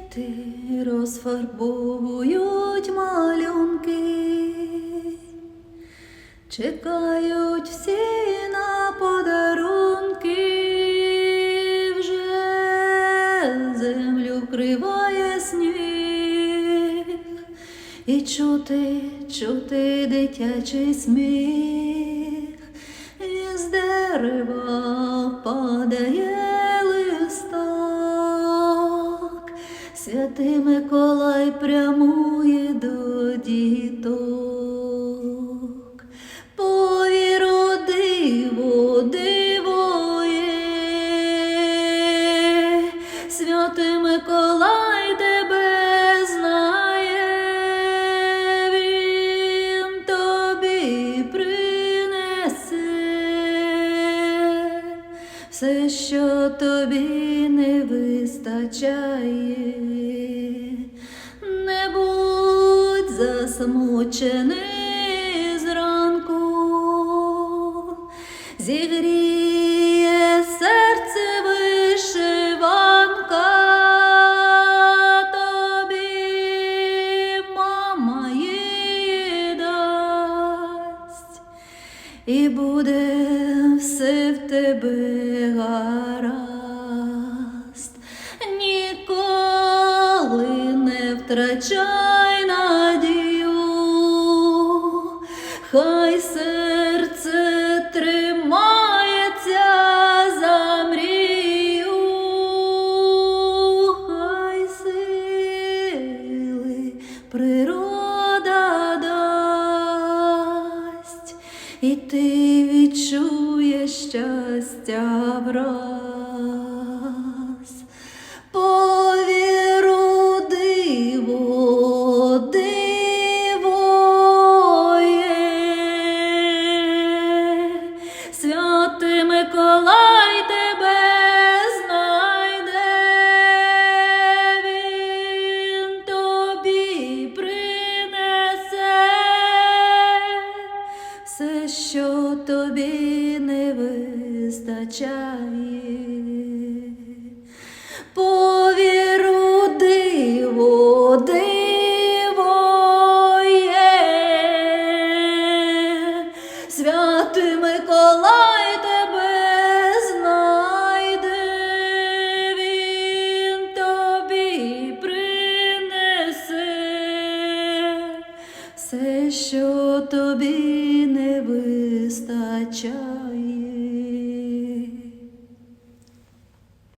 Квіти розфарбовують малюнки, чекають всі на подарунки, вже землю вкриває сніг, і чути, чути дитячий сміх, із дерева падає святий Миколай прямує до діток. Повіру диво, диво є, святий Миколай тебе знає, він тобі принесе все, що тобі не вистачає, засмучений зранку, зігріє серце вишиванка. Тобі, мама її дасть. І буде все в тебе гаразд. Ніколи не втрачай і ти відчуєш щастя враз. Повіру диво, дивоє, святий Миколай. вистачає, повіру диво, диво є, святий Миколай тебе знайде, він тобі принесе все, що тобі не вистачає.